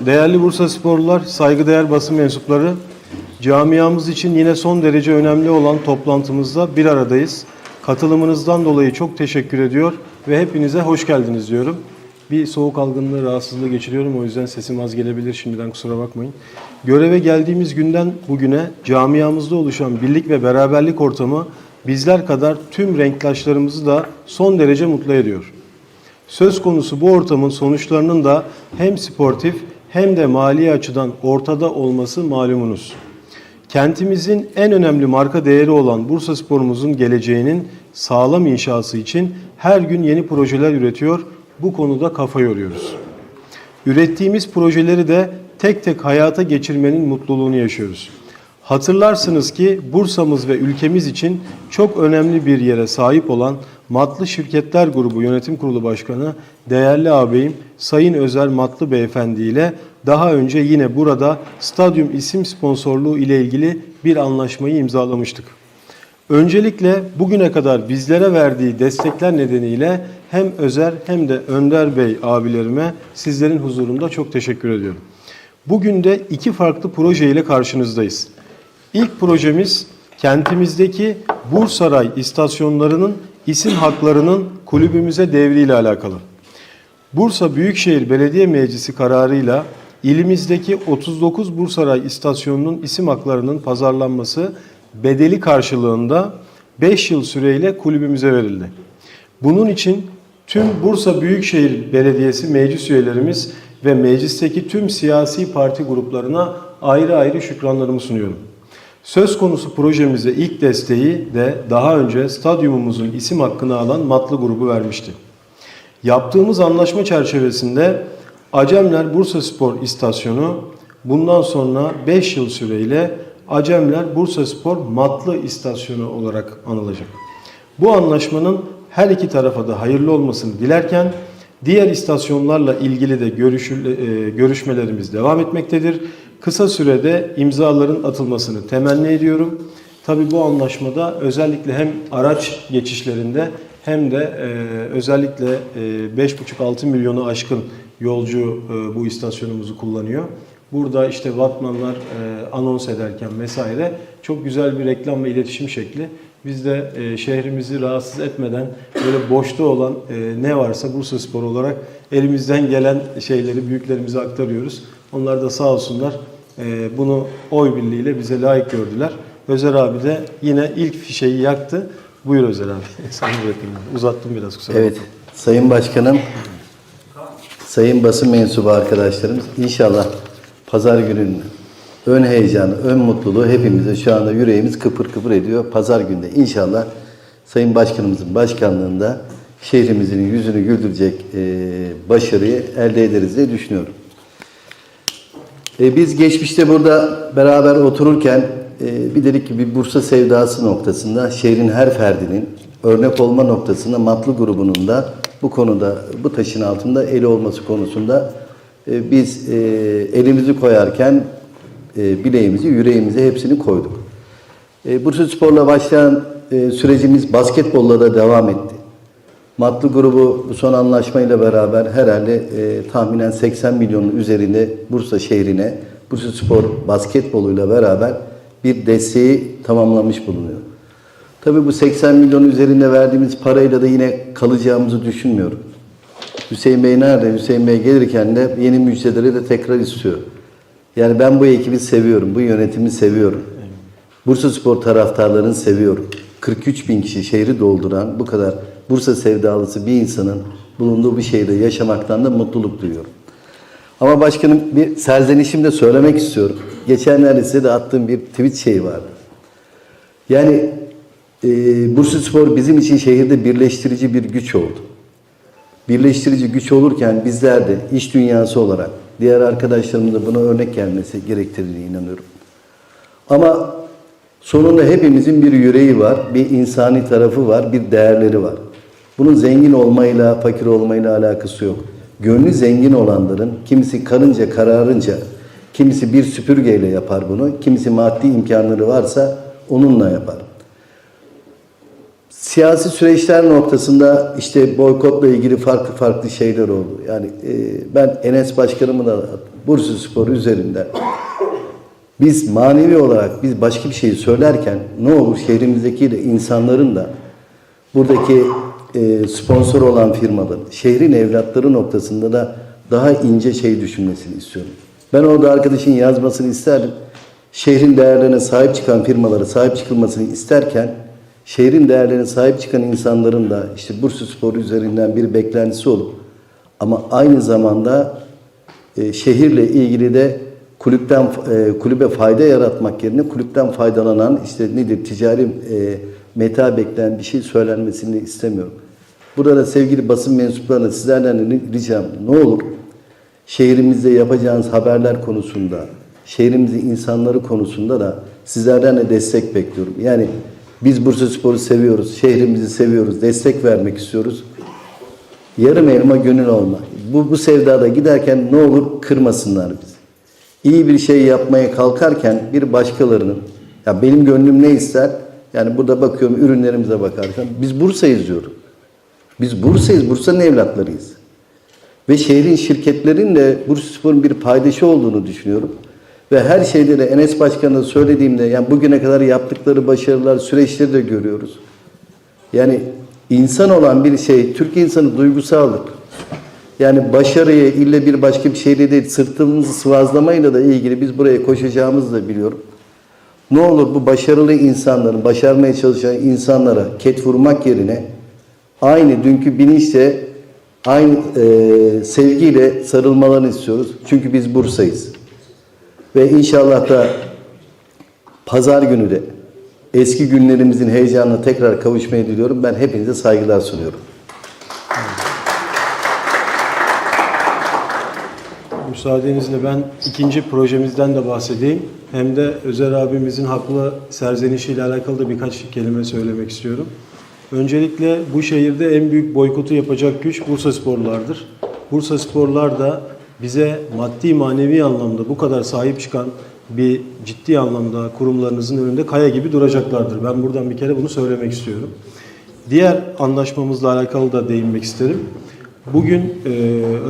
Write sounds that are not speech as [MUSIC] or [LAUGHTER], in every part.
Değerli Bursa sporlular, saygıdeğer basın mensupları, camiamız için yine son derece önemli olan toplantımızda bir aradayız. Katılımınızdan dolayı çok teşekkür ediyor ve hepinize hoş geldiniz diyorum. Bir soğuk algınlığı, rahatsızlığı geçiriyorum o yüzden sesim az gelebilir şimdiden kusura bakmayın. Göreve geldiğimiz günden bugüne camiamızda oluşan birlik ve beraberlik ortamı bizler kadar tüm renktaşlarımızı da son derece mutlu ediyor. Söz konusu bu ortamın sonuçlarının da hem sportif hem de mali açıdan ortada olması malumunuz. Kentimizin en önemli marka değeri olan Bursa Spor'umuzun geleceğinin sağlam inşası için her gün yeni projeler üretiyor, bu konuda kafa yoruyoruz. Ürettiğimiz projeleri de tek tek hayata geçirmenin mutluluğunu yaşıyoruz. Hatırlarsınız ki Bursa'mız ve ülkemiz için çok önemli bir yere sahip olan Matlı Şirketler Grubu Yönetim Kurulu Başkanı değerli ağabeyim Sayın Özer Matlı Beyefendi ile daha önce yine burada stadyum isim sponsorluğu ile ilgili bir anlaşmayı imzalamıştık. Öncelikle bugüne kadar bizlere verdiği destekler nedeniyle hem Özer hem de Önder Bey abilerime sizlerin huzurunda çok teşekkür ediyorum. Bugün de iki farklı proje ile karşınızdayız. İlk projemiz kentimizdeki Bursaray istasyonlarının isim haklarının kulübümüze devriyle alakalı. Bursa Büyükşehir Belediye Meclisi kararıyla ilimizdeki 39 Bursaray istasyonunun isim haklarının pazarlanması bedeli karşılığında 5 yıl süreyle kulübümüze verildi. Bunun için tüm Bursa Büyükşehir Belediyesi meclis üyelerimiz ve meclisteki tüm siyasi parti gruplarına ayrı ayrı şükranlarımı sunuyorum. Söz konusu projemize ilk desteği de daha önce stadyumumuzun isim hakkını alan Matlı grubu vermişti. Yaptığımız anlaşma çerçevesinde Acemler Bursa Spor İstasyonu bundan sonra 5 yıl süreyle Acemler Bursa Spor Matlı İstasyonu olarak anılacak. Bu anlaşmanın her iki tarafa da hayırlı olmasını dilerken diğer istasyonlarla ilgili de görüşül- e, görüşmelerimiz devam etmektedir. Kısa sürede imzaların atılmasını temenni ediyorum. Tabi bu anlaşmada özellikle hem araç geçişlerinde hem de e, özellikle e, 5,5-6 milyonu aşkın yolcu e, bu istasyonumuzu kullanıyor. Burada işte Vatmanlar e, anons ederken vesaire çok güzel bir reklam ve iletişim şekli. Biz de e, şehrimizi rahatsız etmeden böyle boşta olan e, ne varsa Bursa Spor olarak elimizden gelen şeyleri büyüklerimize aktarıyoruz. Onlar da sağ olsunlar e, bunu oy birliğiyle bize layık gördüler. Özer abi de yine ilk fişeyi yaktı. Buyur Özer abi. [LAUGHS] Sana bırakayım. Uzattım biraz kusura Evet. Sayın Başkanım, Sayın basın mensubu arkadaşlarımız inşallah pazar gününün ön heyecanı, ön mutluluğu hepimize şu anda yüreğimiz kıpır kıpır ediyor. Pazar günde inşallah Sayın Başkanımızın başkanlığında şehrimizin yüzünü güldürecek e, başarıyı elde ederiz diye düşünüyorum. E, biz geçmişte burada beraber otururken e, bir dedik ki bir Bursa sevdası noktasında şehrin her ferdinin örnek olma noktasında Matlı grubunun da bu konuda bu taşın altında eli olması konusunda biz elimizi koyarken e, bileğimizi, yüreğimizi hepsini koyduk. E, Bursa Spor'la başlayan e, sürecimiz basketbolla da devam etti. Matlı grubu bu son anlaşmayla beraber herhalde e, tahminen 80 milyonun üzerinde Bursa şehrine Bursa Spor basketboluyla beraber bir desteği tamamlamış bulunuyor. Tabii bu 80 milyon üzerinde verdiğimiz parayla da yine kalacağımızı düşünmüyorum. Hüseyin Bey nerede? Hüseyin Bey gelirken de yeni müjdeleri de tekrar istiyor. Yani ben bu ekibi seviyorum, bu yönetimi seviyorum. Bursa Spor taraftarlarını seviyorum. 43 bin kişi şehri dolduran bu kadar Bursa sevdalısı bir insanın bulunduğu bir şehirde yaşamaktan da mutluluk duyuyorum. Ama başkanım bir serzenişim de söylemek istiyorum. Geçenlerde size de attığım bir tweet şeyi vardı. Yani e, Bursa Spor bizim için şehirde birleştirici bir güç oldu. Birleştirici güç olurken bizler de iş dünyası olarak diğer arkadaşlarımın da buna örnek gelmesi gerektirdiğine inanıyorum. Ama sonunda hepimizin bir yüreği var, bir insani tarafı var, bir değerleri var. Bunun zengin olmayla, fakir olmayla alakası yok. Gönlü zengin olanların kimisi karınca kararınca, kimisi bir süpürgeyle yapar bunu, kimisi maddi imkanları varsa onunla yapar. Siyasi süreçler noktasında işte boykotla ilgili farklı farklı şeyler oldu. Yani e, ben Enes Başkanımın da Bursa Spor üzerinden biz manevi olarak biz başka bir şeyi söylerken ne olur şehrimizdeki de insanların da buradaki e, sponsor olan firmaların, şehrin evlatları noktasında da daha ince şey düşünmesini istiyorum. Ben orada arkadaşın yazmasını isterdim. Şehrin değerlerine sahip çıkan firmalara sahip çıkılmasını isterken şehrin değerlerine sahip çıkan insanların da işte Bursa Spor üzerinden bir beklentisi olup ama aynı zamanda e, şehirle ilgili de kulüpten e, kulübe fayda yaratmak yerine kulüpten faydalanan işte nedir ticari e, meta bekleyen bir şey söylenmesini istemiyorum. Burada da sevgili basın mensuplarına sizlerden de ricam ne olur şehrimizde yapacağınız haberler konusunda, şehrimizin insanları konusunda da sizlerden de destek bekliyorum. Yani biz Bursa Spor'u seviyoruz, şehrimizi seviyoruz, destek vermek istiyoruz. Yarım elma gönül olma. Bu, bu sevdada giderken ne olur kırmasınlar bizi. İyi bir şey yapmaya kalkarken bir başkalarının, ya benim gönlüm ne ister? Yani burada bakıyorum ürünlerimize bakarken biz Bursa'yız diyorum. Biz Bursa'yız, Bursa'nın evlatlarıyız. Ve şehrin şirketlerin de Bursaspor'un bir paydaşı olduğunu düşünüyorum. Ve her şeyde de Enes Başkan'a söylediğimde yani bugüne kadar yaptıkları başarılar, süreçleri de görüyoruz. Yani insan olan bir şey, Türk insanı duygusaldır. Yani başarıyı ille bir başka bir şeyle değil, sırtımızı sıvazlamayla da ilgili biz buraya koşacağımızı da biliyorum. Ne olur bu başarılı insanların, başarmaya çalışan insanlara ket vurmak yerine aynı dünkü bilinçle, aynı e, sevgiyle sarılmalarını istiyoruz. Çünkü biz Bursa'yız. Ve inşallah da pazar günü de eski günlerimizin heyecanına tekrar kavuşmayı diliyorum. Ben hepinize saygılar sunuyorum. Müsaadenizle ben ikinci projemizden de bahsedeyim. Hem de Özer abimizin haklı serzenişiyle alakalı da birkaç kelime söylemek istiyorum. Öncelikle bu şehirde en büyük boykotu yapacak güç Bursa Sporlardır. Bursa Sporlar da bize maddi manevi anlamda bu kadar sahip çıkan bir ciddi anlamda kurumlarınızın önünde kaya gibi duracaklardır. Ben buradan bir kere bunu söylemek istiyorum. Diğer anlaşmamızla alakalı da değinmek isterim. Bugün e,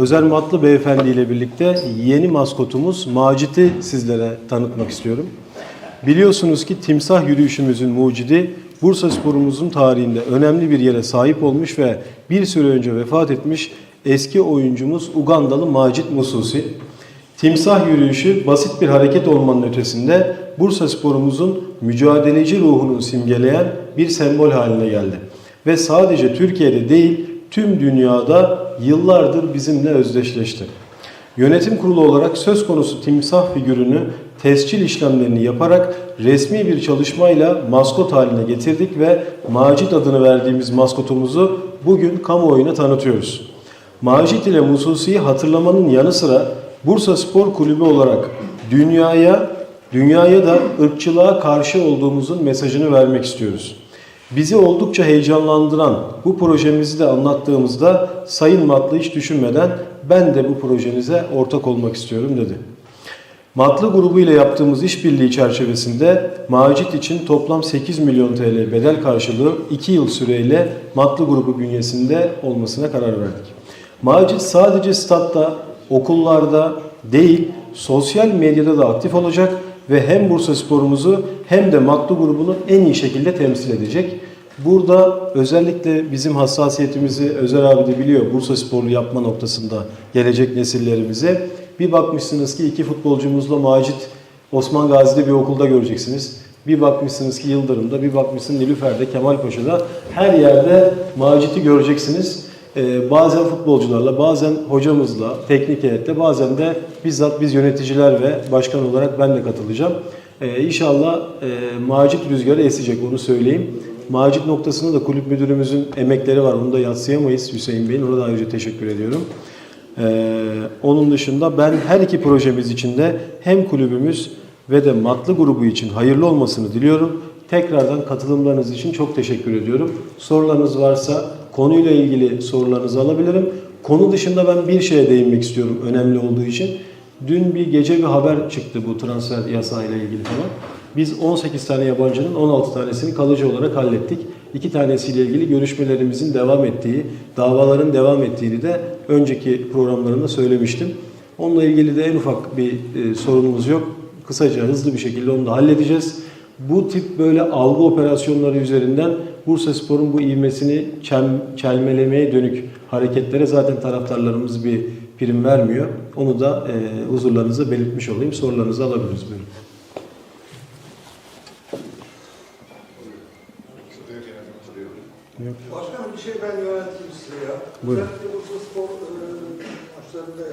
Özer Matlı Beyefendi ile birlikte yeni maskotumuz Macit'i sizlere tanıtmak istiyorum. Biliyorsunuz ki timsah yürüyüşümüzün mucidi Bursa sporumuzun tarihinde önemli bir yere sahip olmuş ve bir süre önce vefat etmiş eski oyuncumuz Ugandalı Macit Mususi. Timsah yürüyüşü basit bir hareket olmanın ötesinde Bursa sporumuzun mücadeleci ruhunu simgeleyen bir sembol haline geldi. Ve sadece Türkiye'de değil tüm dünyada yıllardır bizimle özdeşleşti. Yönetim kurulu olarak söz konusu timsah figürünü tescil işlemlerini yaparak resmi bir çalışmayla maskot haline getirdik ve Macit adını verdiğimiz maskotumuzu bugün kamuoyuna tanıtıyoruz. Macit ile Mususi'yi hatırlamanın yanı sıra Bursa Spor Kulübü olarak dünyaya dünyaya da ırkçılığa karşı olduğumuzun mesajını vermek istiyoruz. Bizi oldukça heyecanlandıran bu projemizi de anlattığımızda Sayın Matlı hiç düşünmeden ben de bu projenize ortak olmak istiyorum dedi. Matlı grubu ile yaptığımız işbirliği çerçevesinde Macit için toplam 8 milyon TL bedel karşılığı 2 yıl süreyle Matlı grubu bünyesinde olmasına karar verdik. Macit sadece statta, okullarda değil, sosyal medyada da aktif olacak ve hem Bursa sporumuzu hem de Matlı grubunu en iyi şekilde temsil edecek. Burada özellikle bizim hassasiyetimizi Özer abi de biliyor Bursa sporlu yapma noktasında gelecek nesillerimize. Bir bakmışsınız ki iki futbolcumuzla Macit Osman Gazi'de bir okulda göreceksiniz. Bir bakmışsınız ki Yıldırım'da, bir bakmışsınız Nilüfer'de, Kemalpaşa'da her yerde Macit'i göreceksiniz. Ee, bazen futbolcularla, bazen hocamızla, teknik heyetle, bazen de bizzat biz yöneticiler ve başkan olarak ben de katılacağım. Ee, inşallah e, Macit rüzgarı esecek onu söyleyeyim. Macit noktasında da kulüp müdürümüzün emekleri var. Onu da yatsıyamayız Hüseyin Bey'in. Ona da ayrıca teşekkür ediyorum. Ee, onun dışında ben her iki projemiz için de hem kulübümüz ve de Matlı grubu için hayırlı olmasını diliyorum. Tekrardan katılımlarınız için çok teşekkür ediyorum. Sorularınız varsa konuyla ilgili sorularınızı alabilirim. Konu dışında ben bir şeye değinmek istiyorum önemli olduğu için. Dün bir gece bir haber çıktı bu transfer yasağıyla ilgili falan. Biz 18 tane yabancının 16 tanesini kalıcı olarak hallettik. iki tanesiyle ilgili görüşmelerimizin devam ettiği, davaların devam ettiğini de önceki programlarında söylemiştim. Onunla ilgili de en ufak bir e, sorunumuz yok. Kısaca hızlı bir şekilde onu da halledeceğiz. Bu tip böyle algı operasyonları üzerinden Bursa Spor'un bu ivmesini çem- çelmelemeye dönük hareketlere zaten taraftarlarımız bir prim vermiyor. Onu da e, huzurlarınıza belirtmiş olayım. Sorularınızı alabiliriz. Buyurun. Başkanım bir şey ben yönelteyim size ya. Buyurun. Özellikle Bursa Spor e, maçlarında,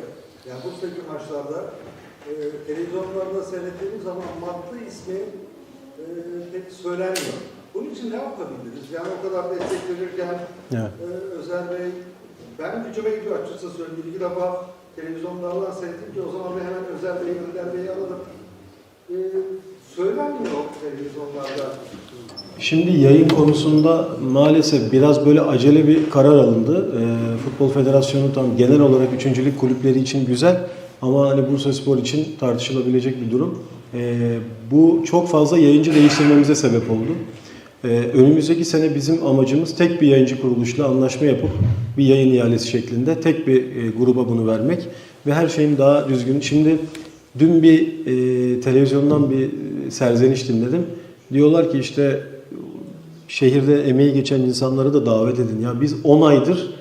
yani Bursa'daki maçlarda e, televizyonlarda seyrettiğimiz zaman madde ismi e, pek söylenmiyor. Bunun için ne yapabiliriz? Yani o kadar destek verirken Evet. e, Özer Bey, ben gücüme gidiyor açıkçası söyleyeyim. Bir iki defa televizyonlardan seyrettim ki o zaman bir hemen Özer Bey'i, Önder Bey'i aradım. E, söylenmiyor televizyonlarda. Şimdi yayın konusunda maalesef biraz böyle acele bir karar alındı. Ee, Futbol Federasyonu tam genel olarak üçüncülük kulüpleri için güzel ama hani Bursa Spor için tartışılabilecek bir durum. Ee, bu çok fazla yayıncı değiştirmemize sebep oldu. Ee, önümüzdeki sene bizim amacımız tek bir yayıncı kuruluşla anlaşma yapıp bir yayın ihalesi şeklinde tek bir e, gruba bunu vermek ve her şeyin daha düzgün. Şimdi dün bir e, televizyondan bir e, serzeniş dinledim. Diyorlar ki işte şehirde emeği geçen insanları da davet edin. Ya biz 10 aydır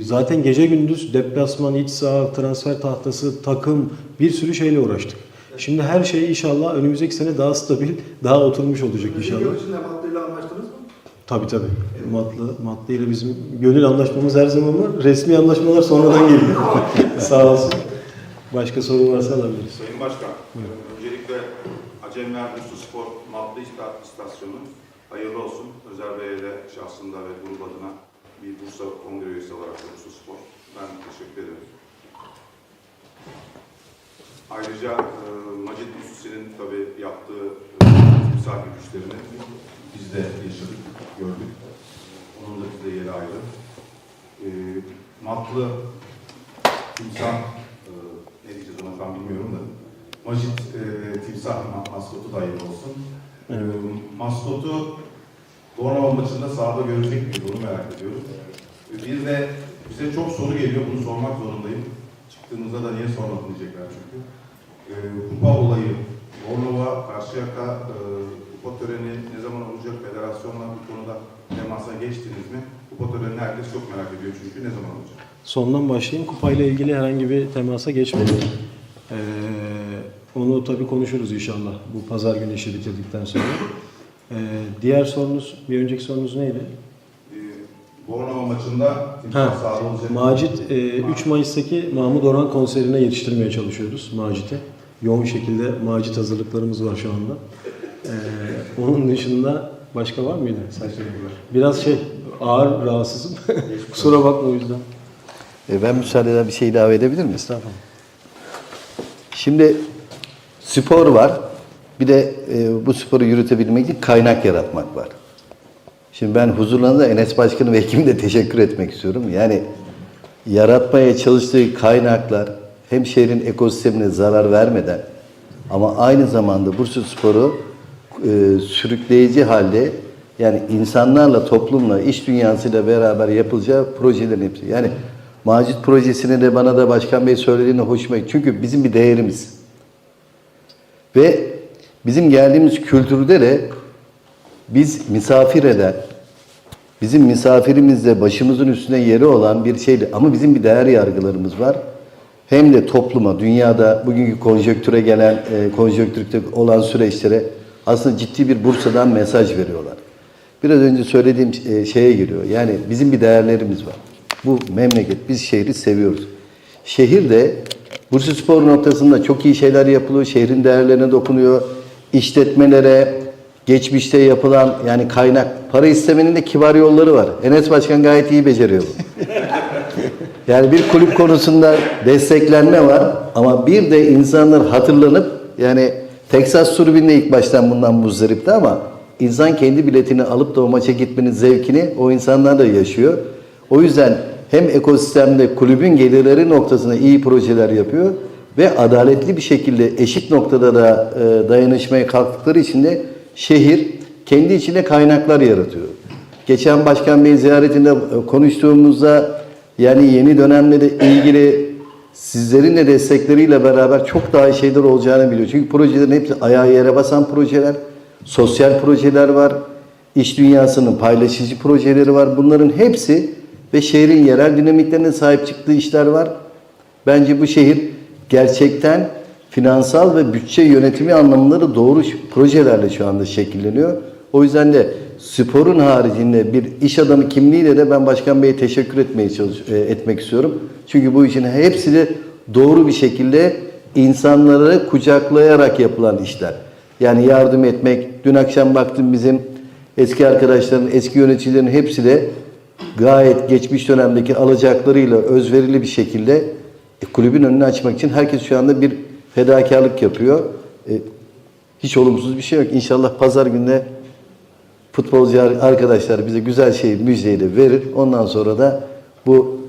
zaten gece gündüz deplasman, iç saha, transfer tahtası, takım bir sürü şeyle uğraştık. Şimdi her şey inşallah önümüzdeki sene daha stabil, daha oturmuş olacak inşallah. İçinde maddeyle anlaştınız mı? Tabii tabii. Matlı, Matlı ile bizim gönül anlaşmamız her zaman var. Resmi anlaşmalar sonradan geliyor. [LAUGHS] Sağ olsun. Başka soru varsa alabiliriz. Sayın Başkan, öncelikle Acemler Bursa Spor Matlı İstasyonu hayırlı olsun. Özel Bey'e şahsında ve grup adına bir Bursa Kongre üyesi olarak Bursa Spor. Ben teşekkür ederim. Ayrıca e, Macit Üstü'nün tabii yaptığı e, timsah güçlerini biz de yaşadık, gördük. Onun da bize yeri ayrı. E, Matlı timsah e, ne diyeceğiz ona tam bilmiyorum da. Macit e, timsah ma- maskotu da hayırlı olsun. E, maskotu Bornova maçında sahada görecek miyiz onu merak ediyorum. E, bir de bize çok soru geliyor bunu sormak zorundayım. Çıktığımızda da niye sormadın diyecekler çünkü. E, kupa olayı, Bornova, Karşıyaka e, kupa töreni ne zaman olacak? Federasyonla bu konuda temasa geçtiniz mi? Kupa törenini herkes çok merak ediyor çünkü ne zaman olacak? Sondan başlayayım. Kupayla ilgili herhangi bir temasa geçmedi. Ee, onu tabii konuşuruz inşallah bu pazar günü işi bitirdikten sonra. Ee, diğer sorunuz, bir önceki sorunuz neydi? Bornova maçında Ha, olacak. Macit e, 3 Mayıs'taki Mahmut Orhan konserine yetiştirmeye çalışıyoruz Macit'i. Yoğun şekilde Macit hazırlıklarımız var şu anda. Ee, onun dışında başka var mıydı? Biraz şey ağır rahatsızım. [LAUGHS] Kusura bakma o yüzden. E, ben müsaadenizle bir şey ilave edebilir miyim? Estağfurullah. Şimdi spor var. Bir de e, bu sporu yürütebilmek için kaynak yaratmak var. Şimdi ben huzurlarında Enes Başkanı ve ekibine de teşekkür etmek istiyorum. Yani yaratmaya çalıştığı kaynaklar hem şehrin ekosistemine zarar vermeden ama aynı zamanda Bursa Spor'u e, sürükleyici halde yani insanlarla, toplumla, iş dünyasıyla beraber yapılacağı projelerin hepsi. Yani Macit projesini de bana da Başkan Bey söylediğinde hoşuma gitti. Çünkü bizim bir değerimiz. Ve bizim geldiğimiz kültürde de biz misafir eden, bizim misafirimizde başımızın üstünde yeri olan bir şeydi. Ama bizim bir değer yargılarımız var. Hem de topluma, dünyada bugünkü konjöktüre gelen, e, konjöktürde olan süreçlere aslında ciddi bir Bursa'dan mesaj veriyorlar. Biraz önce söylediğim e, şeye giriyor. Yani bizim bir değerlerimiz var. Bu memleket, biz şehri seviyoruz. Şehir de Bursa Spor noktasında çok iyi şeyler yapılıyor. Şehrin değerlerine dokunuyor. İşletmelere, geçmişte yapılan yani kaynak, para istemenin de kibar yolları var. Enes Başkan gayet iyi beceriyor bu. [LAUGHS] Yani bir kulüp konusunda desteklenme var ama bir de insanlar hatırlanıp yani Texas Turbin'de ilk baştan bundan muzdaripti ama insan kendi biletini alıp da o maça gitmenin zevkini o insanlar da yaşıyor. O yüzden hem ekosistemde kulübün gelirleri noktasında iyi projeler yapıyor ve adaletli bir şekilde eşit noktada da e, dayanışmaya kalktıkları için de şehir kendi içinde kaynaklar yaratıyor. geçen Başkan Bey ziyaretinde e, konuştuğumuzda yani yeni dönemle de ilgili sizlerin de destekleriyle beraber çok daha iyi şeyler olacağını biliyor. Çünkü projelerin hepsi ayağı yere basan projeler, sosyal projeler var, iş dünyasının paylaşıcı projeleri var. Bunların hepsi ve şehrin yerel dinamiklerine sahip çıktığı işler var. Bence bu şehir gerçekten finansal ve bütçe yönetimi anlamında da doğru projelerle şu anda şekilleniyor. O yüzden de sporun haricinde bir iş adamı kimliğiyle de ben Başkan Bey'e teşekkür etmeye çalış e, etmek istiyorum. Çünkü bu işin hepsi de doğru bir şekilde insanları kucaklayarak yapılan işler. Yani yardım etmek. Dün akşam baktım bizim eski arkadaşların, eski yöneticilerin hepsi de gayet geçmiş dönemdeki alacaklarıyla özverili bir şekilde e, kulübün önünü açmak için herkes şu anda bir fedakarlık yapıyor. E, hiç olumsuz bir şey yok. İnşallah pazar günde futbolcu arkadaşlar bize güzel şey müjdeyi de verir. Ondan sonra da bu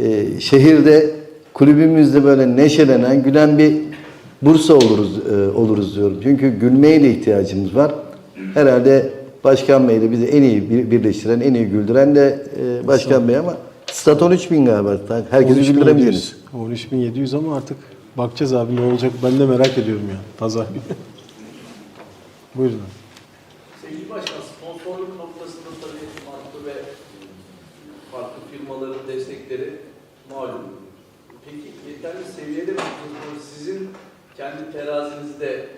e, şehirde kulübümüzde böyle neşelenen, gülen bir Bursa oluruz e, oluruz diyorum. Çünkü gülmeye de ihtiyacımız var. Herhalde Başkan Bey de bizi en iyi bir- birleştiren, en iyi güldüren de e, Başkan Bey ama stat 13 bin galiba. Herkesi 13.700. güldüremeyeceğiz. 13.700 ama artık bakacağız abi ne olacak ben de merak ediyorum ya pazar günü. [LAUGHS] Buyurun. Sevgili Başkan, sponsorluk noktasında tabii farklı ve farklı firmaların destekleri malum. Peki yeterli seviyede mi? Sizin kendi terazinizde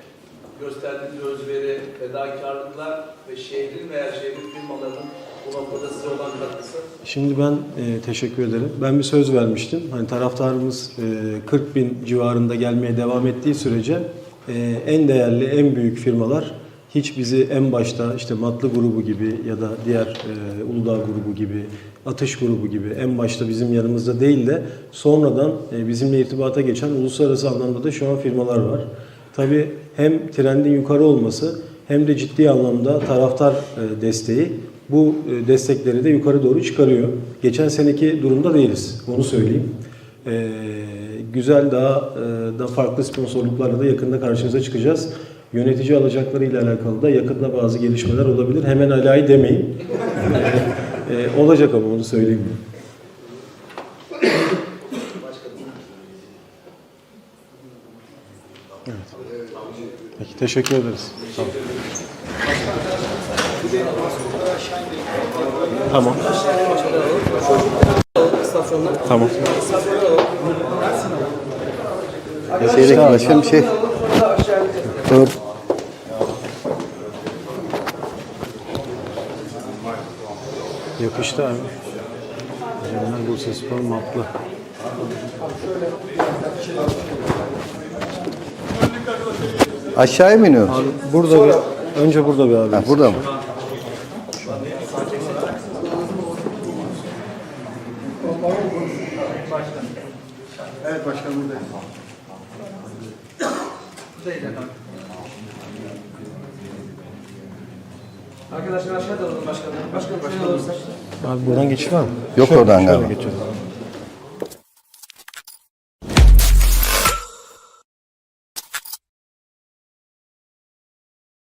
gösterdiğiniz özveri, fedakarlıklar ve şehrin veya şehrin firmalarının Şimdi ben e, teşekkür ederim. Ben bir söz vermiştim. Hani taraftarımız e, 40 bin civarında gelmeye devam ettiği sürece e, en değerli, en büyük firmalar hiç bizi en başta işte Matlı grubu gibi ya da diğer e, Uludağ grubu gibi, Atış grubu gibi en başta bizim yanımızda değil de sonradan e, bizimle irtibata geçen uluslararası anlamda da şu an firmalar var. Tabii hem trendin yukarı olması hem de ciddi anlamda taraftar e, desteği bu e, destekleri de yukarı doğru çıkarıyor. Geçen seneki durumda değiliz. Onu söyleyeyim. E, güzel daha e, da farklı sponsorluklarla da yakında karşınıza çıkacağız. Yönetici alacaklarıyla alakalı da yakında bazı gelişmeler olabilir. Hemen alayı demeyin. [LAUGHS] E, olacak ama onu söyleyeyim. Evet. Peki teşekkür ederiz. Tamam. Tamam. Tamam. Şeydeki başka bir şey. Ör- Yakıştı abi. Cemler Bursa Spor matlı. Aşağıya mı iniyoruz? Abi burada bir, önce burada bir abi. Ha, burada mı? Evet başkanım buradayım. Arkadaşlar aşağıda alalım başkanım. Başkanım şöyle alırsak. Abi buradan geçiş var mı? Yok Şöyle- oradan şöyle galiba. geçelim.